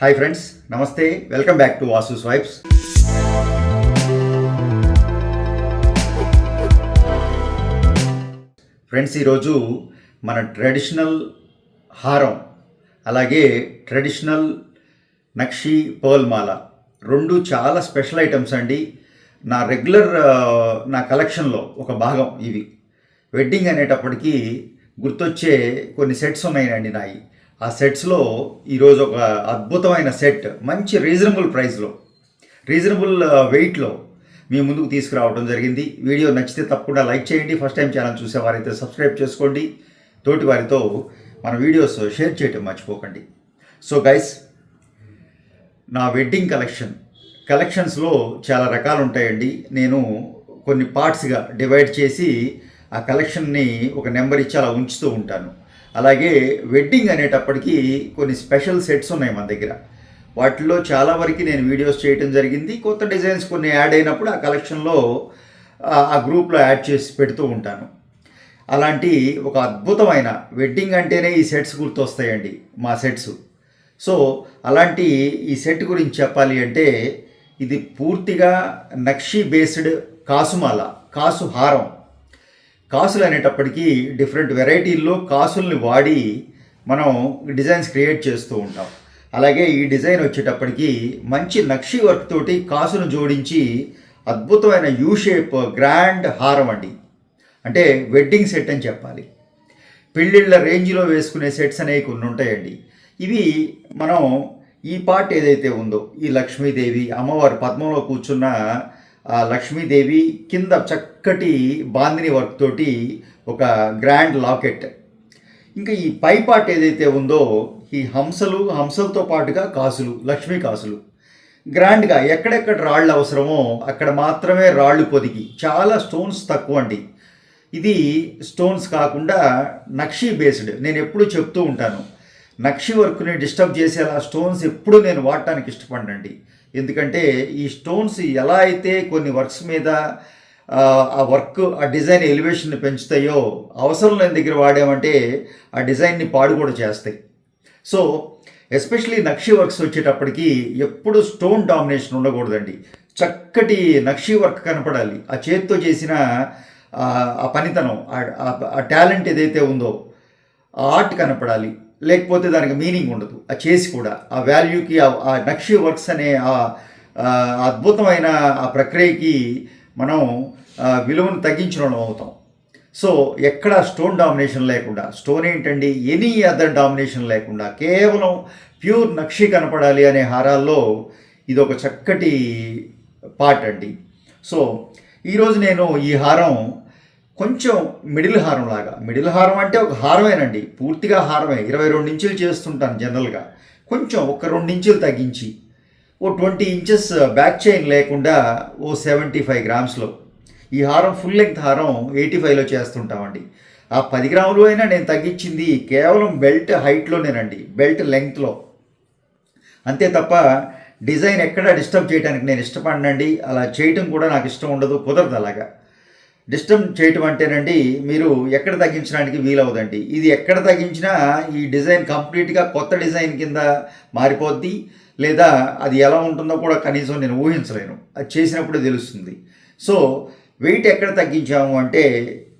Hi friends నమస్తే welcome back to Vasu swipes friends ఈరోజు మన ట్రెడిషనల్ హారం అలాగే ట్రెడిషనల్ నక్షి పర్ల్ మాల. రెండు చాలా స్పెషల్ ఐటమ్స్ అండి. నా రెగ్యులర్ నా కలెక్షన్లో ఒక భాగం ఇవి. వెడ్డింగ్ అనేటప్పటికీ గుర్తొచ్చే కొన్ని సెట్స్ ఉన్నాయండి నాయి. ఆ సెట్స్లో ఈరోజు ఒక అద్భుతమైన సెట్ మంచి రీజనబుల్ ప్రైస్లో. రీజనబుల్ వెయిట్లో మీ ముందుకు తీసుకురావడం జరిగింది. వీడియో నచ్చితే తప్పకుండా లైక్ చేయండి. ఫస్ట్ టైం ఛానల్ చూసేవారైతే సబ్స్క్రైబ్ చేసుకోండి. తోటి వారితో మన వీడియోస్ షేర్ చేయటం మర్చిపోకండి. సో గైస్ నా వెడ్డింగ్ కలెక్షన్. కలెక్షన్స్లో చాలా రకాలు ఉంటాయండి. నేను కొన్ని పార్ట్స్గా డివైడ్ చేసి ఆ కలెక్షన్ని ఒక నెంబర్ ఇచ్చి అలా ఉంచుతూ ఉంటాను. అలాగే వెడ్డింగ్ అనేటప్పటికీ కొన్ని స్పెషల్ సెట్స్ ఉన్నాయి మన దగ్గర. వాటిలో చాలా వరకు నేను వీడియోస్ చేయటం జరిగింది. కొత్త డిజైన్స్ కొన్ని యాడ్ అయినప్పుడు ఆ కలెక్షన్లో ఆ- గ్రూప్లో యాడ్ చేసి పెడుతూ ఉంటాను. అలాంటి ఒక అద్భుతమైన వెడ్డింగ్ అంటేనే ఈ సెట్స్ గుర్తొస్తాయండి మా సెట్స్ సో అలాంటి ఈ సెట్ గురించి చెప్పాలి అంటే ఇది పూర్తిగా నక్షి బేస్డ్ కాసుమాల కాసు హారం. కాసులు అనేటప్పటికీ డిఫరెంట్ వెరైటీల్లో కాసుల్ని వాడి మనం డిజైన్స్ క్రియేట్ చేస్తూ ఉంటాం. అలాగే ఈ డిజైన్ వచ్చేటప్పటికి మంచి నక్షి వర్క్ తోటి కాసును జోడించి అద్భుతమైన యూ షేప్ గ్రాండ్ హారం అండి. అంటే వెడ్డింగ్ సెట్ అని చెప్పాలి. పెళ్ళిళ్ళ రేంజ్లో వేసుకునే సెట్స్ అనేవి కొన్ని ఉంటాయండి. ఇవి మనం ఈ పార్ట్ ఏదైతే ఉందో ఈ లక్ష్మీదేవి అమ్మవారి పద్మంలో కూర్చున్న లక్ష్మీదేవి కింద చక్కటి బాందిని వర్క్ తోటి ఒక గ్రాండ్ లాకెట్. ఇంకా ఈ పై పార్ట్ ఏదైతే ఉందో ఈ హంసలు హంసలతో పాటుగా కాసులు లక్ష్మీ కాసులు. గ్రాండ్గా ఎక్కడెక్కడ రాళ్ళు అవసరమో అక్కడ మాత్రమే రాళ్ళు పొదిగి చాలా స్టోన్స్ తక్కువ అండి. ఇది స్టోన్స్ కాకుండా నక్షి బేస్డ్. నేను ఎప్పుడు చెప్తూ ఉంటాను. నక్షి వర్క్ని డిస్టర్బ్ చేసేలా స్టోన్స్ ఎప్పుడూ నేను వాడటానికి ఇష్టపడండి ఎందుకంటే ఈ స్టోన్స్ ఎలా అయితే కొన్ని వర్క్స్ మీద ఆ, వర్క్ ఆ డిజైన్ ఎలివేషన్ పెంచుతాయో అవసరం లేని దగ్గర వాడామంటే ఆ డిజైన్ని పాడు కూడా చేస్తాయి. సో ఎస్పెషలీ నక్షి వర్క్స్ వచ్చేటప్పటికి ఎప్పుడు స్టోన్ డామినేషన్ ఉండకూడదండి. చక్కటి నక్షి వర్క్ కనపడాలి. ఆ చేతితో చేసిన ఆ పనితనం ఆ- ఆ టాలెంట్ ఏదైతే ఉందో ఆ ఆర్ట్ కనపడాలి. లేకపోతే దానికి మీనింగ్ ఉండదు. ఆ చేసి కూడా ఆ వాల్యూకి ఆ- ఆ నక్షి వర్క్స్ అనే ఆ అద్భుతమైన ఆ ప్రక్రియకి మనం విలువను తగ్గించడం అవుతాం. సో ఎక్కడ స్టోన్ డామినేషన్ లేకుండా స్టోన్ ఏంటండి? ఎనీ అదర్ డామినేషన్ లేకుండా కేవలం ప్యూర్ నక్షి కనపడాలి అనే హారాల్లో ఇది ఒక చక్కటి పార్ట్ అండి సో ఈరోజు నేను ఈ హారం కొంచెం మిడిల్ హారం లాగా. మిడిల్ హారం అంటే ఒక హారమేనండి. పూర్తిగా హారమే. ఇరవై రెండు ఇంచులు చేస్తుంటాను జనరల్గా. కొంచెం ఒక రెండు ఇంచులు తగ్గించి ఓ ట్వంటీ ఇంచెస్ బ్యాక్ చైన్ లేకుండా ఓ సెవెంటీ ఫైవ్ గ్రామ్స్లో. ఈ హారం ఫుల్ లెంగ్త్ హారం ఎయిటీ ఫైవ్లో చేస్తుంటామండి. ఆ పది గ్రాములు అయినా నేను తగ్గించింది కేవలం బెల్ట్ హైట్లోనేనండి. బెల్ట్ లెంగ్త్లో. అంతే తప్ప డిజైన్ ఎక్కడ డిస్టర్బ్ చేయడానికి నేను ఇష్టపడినండి. అలా చేయటం కూడా నాకు ఇష్టం ఉండదు కుదరదు అలాగా. డిస్టర్బ్ చేయటం అంటేనండి మీరు ఎక్కడ తగ్గించడానికి వీలవుదండి ఇది ఎక్కడ తగ్గించినా ఈ డిజైన్ కంప్లీట్గా కొత్త డిజైన్ కింద మారిపోద్ది. లేదా అది ఎలా ఉంటుందో కూడా కనీసం నేను ఊహించలేను. అది చేసినప్పుడే తెలుస్తుంది. సో వెయిట్ ఎక్కడ తగ్గించాము అంటే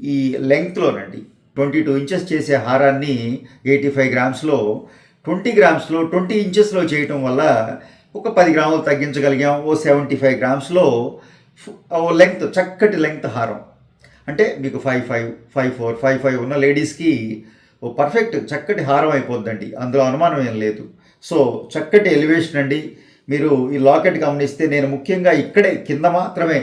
ఈ లెంగ్త్లోనండి. ట్వంటీ టూ ఇంచెస్ చేసే హారాన్ని ఎయిటీ ఫైవ్ గ్రామ్స్లో ట్వంటీ గ్రామ్స్లో ట్వంటీ ఇంచెస్లో చేయటం వల్ల ఒక పది గ్రాములు తగ్గించగలిగాం. ఓ సెవెంటీ ఫైవ్ గ్రామ్స్లో ఓ లెంగ్త్ చక్కటి లెంగ్త్ హారం. అంటే మీకు five five five four five five ఉన్న లేడీస్కి ఓ పర్ఫెక్ట్ చక్కటి హారం అయిపోద్దండి. అందులో అనుమానం ఏం లేదు. సో చక్కటి ఎలివేషన్ అండి. మీరు ఈ లాకెట్ గమనిస్తే నేను ముఖ్యంగా ఇక్కడే కింద మాత్రమే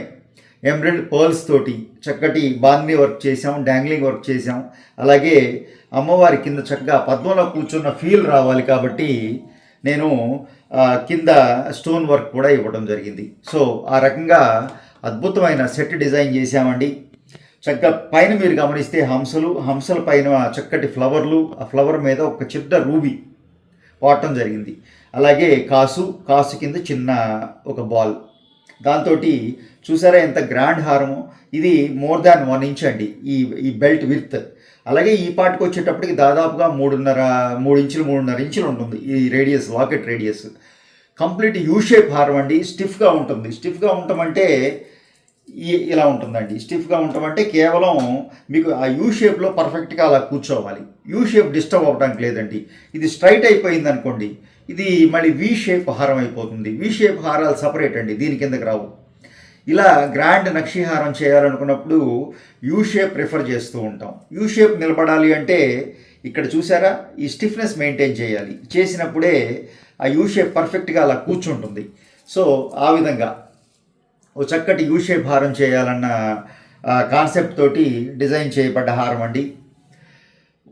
ఎంబ్రాయిడ్ పర్ల్స్ తోటి చక్కటి బాంగ్లీ వర్క్ చేసాం డాంగ్లింగ్ వర్క్ చేసాం అలాగే అమ్మవారి కింద చక్కగా పద్మంలో కూర్చున్న ఫీల్ రావాలి కాబట్టి నేను కింద స్టోన్ వర్క్ కూడా ఇవ్వడం జరిగింది. సో ఆ రకంగా అద్భుతమైన సెట్ డిజైన్ చేశామండి. చక్కగా పైన మీరు గమనిస్తే హంసలు హంసల పైన చక్కటి ఫ్లవర్లు ఆ ఫ్లవర్ మీద ఒక చిన్న రూబీ వాడటం జరిగింది. అలాగే కాసు కాసు కింద చిన్న ఒక బాల్. దాంతో చూసారా ఎంత గ్రాండ్ హారము? ఇది మోర్ దాన్ వన్ ఇంచ్ అండి ఈ ఈ బెల్ట్ విత్ అలాగే ఈ పాటకు వచ్చేటప్పటికి దాదాపుగా మూడున్నర మూడు ఇంచులు మూడున్నర ఇంచులు ఉంటుంది ఈ radius locket radius complete U shape హారం అండి స్టిఫ్గా ఉంటుంది. స్టిఫ్గా ఉండటం అంటే ఇలా ఉంటుందండి. స్టిఫ్గా ఉంటామంటే కేవలం మీకు ఆ యూ షేప్లో పర్ఫెక్ట్గా అలా కూర్చోవాలి. యూ షేప్ డిస్టర్బ్ అవ్వడానికి లేదండి. ఇది స్ట్రైట్ అయిపోయింది అనుకోండి ఇది మళ్ళీ వి షేప్ హారం అయిపోతుంది. వి షేప్ హారాలు సపరేట్ అండి దీని కిందకి రావు. ఇలా గ్రాండ్ నక్షిహారం చేయాలనుకున్నప్పుడు యూ షేప్ ప్రిఫర్ చేస్తూ ఉంటాం. యూ షేప్ నిలబడాలి అంటే ఇక్కడ చూసారా? ఈ స్టిఫ్నెస్ మెయింటైన్ చేయాలి. చేసినప్పుడే ఆ యూ షేప్ పర్ఫెక్ట్గా అలా కూర్చుంటుంది. సో ఆ విధంగా ఓ చక్కటి యూ షేప్ హారం చేయాలన్న కాన్సెప్ట్ తోటి డిజైన్ చేయబడ్డ హారం అండి.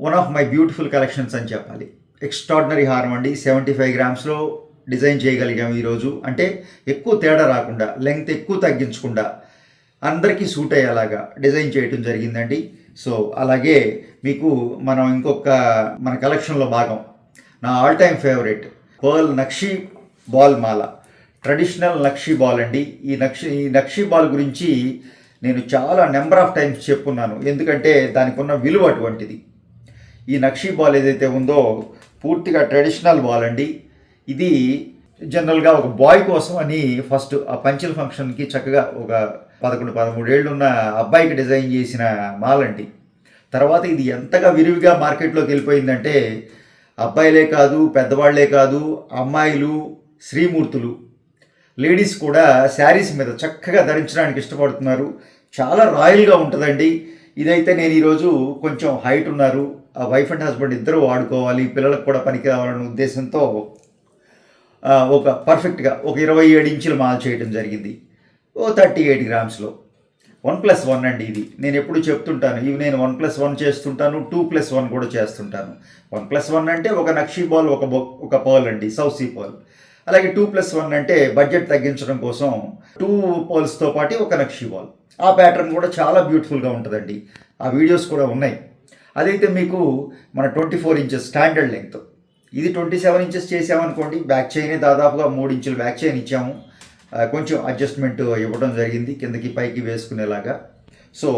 One of my beautiful collections అని చెప్పాలి. ఎక్స్ట్రాడినరీ హారం అండి. సెవెంటీ ఫైవ్ గ్రామ్స్లో డిజైన్ చేయగలిగాము ఈరోజు. అంటే ఎక్కువ తేడా రాకుండా లెంగ్త్ ఎక్కువ తగ్గించకుండా అందరికీ సూట్ అయ్యేలాగా డిజైన్ చేయటం జరిగిందండి. సో అలాగే మీకు మనం ఇంకొక మన కలెక్షన్లో భాగం. నా all time favourite pearl nakshi ball మాల ట్రెడిషనల్ నక్షీ బాల్ అండి. ఈ నక్షి ఈ నక్షీ బాల్ గురించి నేను చాలా నెంబర్ ఆఫ్ టైమ్స్ చెప్పున్నాను. ఎందుకంటే దానికి ఉన్న విలువ అటువంటిది. ఈ నక్షీ బాల్ ఏదైతే ఉందో పూర్తిగా ట్రెడిషనల్ బాల్ అండి. ఇది జనరల్గా ఒక బాయ్ కోసం అని ఫస్ట్ ఆ పంచల్ ఫంక్షన్కి చక్కగా ఒక పదకొండు పదమూడేళ్ళు ఉన్న అబ్బాయికి డిజైన్ చేసిన మాల్ అండి. తర్వాత ఇది ఎంతగా విరివిగా మార్కెట్లోకి వెళ్ళిపోయిందంటే అబ్బాయిలే కాదు పెద్దవాళ్ళే కాదు అమ్మాయిలు శ్రీమూర్తులు లేడీస్ కూడా శారీస్ మీద చక్కగా ధరించడానికి ఇష్టపడుతున్నారు. చాలా రాయల్గా ఉంటుందండి. ఇదైతే నేను ఈరోజు కొంచెం హైట్ ఉన్నారు. ఆ వైఫ్ అండ్ హస్బెండ్ ఇద్దరు వాడుకోవాలి పిల్లలకు కూడా పనికి రావాలనే ఉద్దేశంతో ఒక పర్ఫెక్ట్గా ఒక ఇరవై ఏడు ఇంచులు మాల్ చేయడం జరిగింది. ఓ థర్టీ ఎయిట్ గ్రామ్స్లో. వన్ ప్లస్ వన్ అండి ఇది. నేను ఎప్పుడు చెప్తుంటాను ఇవి నేను వన్ ప్లస్ వన్ చేస్తుంటాను టూ ప్లస్ వన్ కూడా చేస్తుంటాను. వన్ ప్లస్ వన్ అంటే ఒక నక్షి బాల్ ఒక బొ ఒక పర్ల్ అండి సౌసీ పర్ల్. అలాగే టూ ప్లస్ వన్ అంటే బడ్జెట్ తగ్గించడం కోసం టూ పోల్స్తో పాటు ఒక నక్షి వాల్ ఆ ప్యాటర్న్ కూడా చాలా బ్యూటిఫుల్గా ఉంటుందండి. ఆ వీడియోస్ కూడా ఉన్నాయి. అదైతే మీకు మన twenty four inches standard length ఇది ట్వంటీ సెవెన్ ఇంచెస్ చేసామనుకోండి బ్యాక్ చైనే దాదాపుగా మూడు ఇంచులు బ్యాక్ చైన్ ఇచ్చాము. కొంచెం అడ్జస్ట్మెంట్ ఇవ్వడం జరిగింది కిందకి పైకి వేసుకునేలాగా. సో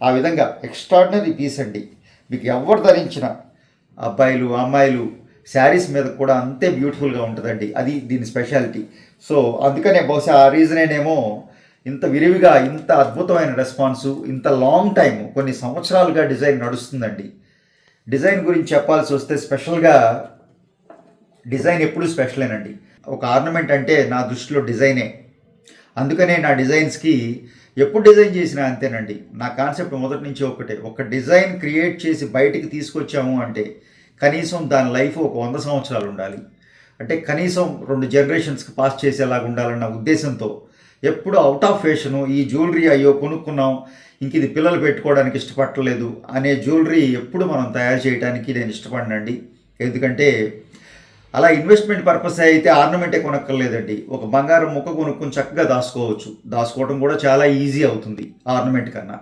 ఆ విధంగా ఎక్స్ట్రాడినరీ పీస్ అండి. మీకు ఎవరు ధరించిన అబ్బాయిలు అమ్మాయిలు శారీస్ మీద కూడా అంతే బ్యూటిఫుల్గా ఉంటుందండి. అది దీని స్పెషాలిటీ. సో అందుకనే బహుశా ఆ రీజనేనేమో ఇంత విరివిగా ఇంత అద్భుతమైన రెస్పాన్సు ఇంత లాంగ్ టైం కొన్ని సంవత్సరాలుగా డిజైన్ నడుస్తుందండి. డిజైన్ గురించి చెప్పాల్సి వస్తే స్పెషల్గా డిజైన్ ఎప్పుడు స్పెషలేనండి. ఒక ఆర్నమెంట్ అంటే నా దృష్టిలో డిజైనే. అందుకనే నా డిజైన్స్కి ఎప్పుడు డిజైన్ చేసినా అంతేనండి. నా కాన్సెప్ట్ మొదటి నుంచి ఒకటే. ఒక డిజైన్ క్రియేట్ చేసి బయటికి తీసుకొచ్చాము అంటే కనీసం దాని లైఫ్ ఒక వంద సంవత్సరాలు ఉండాలి. అంటే కనీసం రెండు జనరేషన్స్కి పాస్ చేసేలాగా ఉండాలన్న ఉద్దేశంతో ఎప్పుడు అవుట్ ఆఫ్ ఫ్యాషను ఈ జ్యువెలరీ అయ్యో కొనుక్కున్నాం ఇంక ఇది పిల్లలు పెట్టుకోవడానికి ఇష్టపడలేదు అనే జ్యువెలరీ ఎప్పుడు మనం తయారు చేయడానికి నేను ఇష్టపడినండి. ఎందుకంటే అలా ఇన్వెస్ట్మెంట్ పర్పస్ అయితే ఆర్నమెంటే కొనక్కర్లేదండి. ఒక బంగారం ముక్క కొనుక్కొని చక్కగా దాచుకోవచ్చు. దాచుకోవడం కూడా చాలా ఈజీ అవుతుంది ఆర్నమెంట్ కన్నా.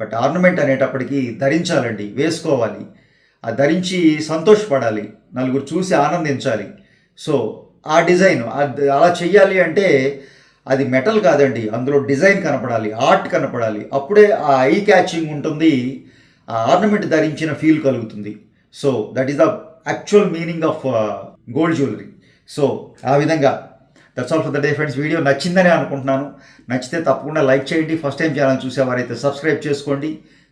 బట్ ఆర్నమెంట్ అనేటప్పటికీ ధరించాలండి వేసుకోవాలి. ధరించి సంతోషపడాలి నలుగురు చూసి ఆనందించాలి. సో ఆ డిజైన్ అది అలా చెయ్యాలి అంటే అది మెటల్ కాదండి అందులో డిజైన్ కనపడాలి ఆర్ట్ కనపడాలి. అప్పుడే ఆ ఐ క్యాచింగ్ ఉంటుంది ఆ ఆర్నమెంట్ ధరించిన ఫీల్ కలుగుతుంది. So that is the actual meaning of gold jewellery. So ఆ విధంగా. That's all for the day friends video నచ్చిందని అనుకుంటున్నాను. నచ్చితే తప్పకుండా లైక్ చేయండి. ఫస్ట్ టైం ఛానల్ చూసేవారైతే సబ్స్క్రైబ్ చేసుకోండి.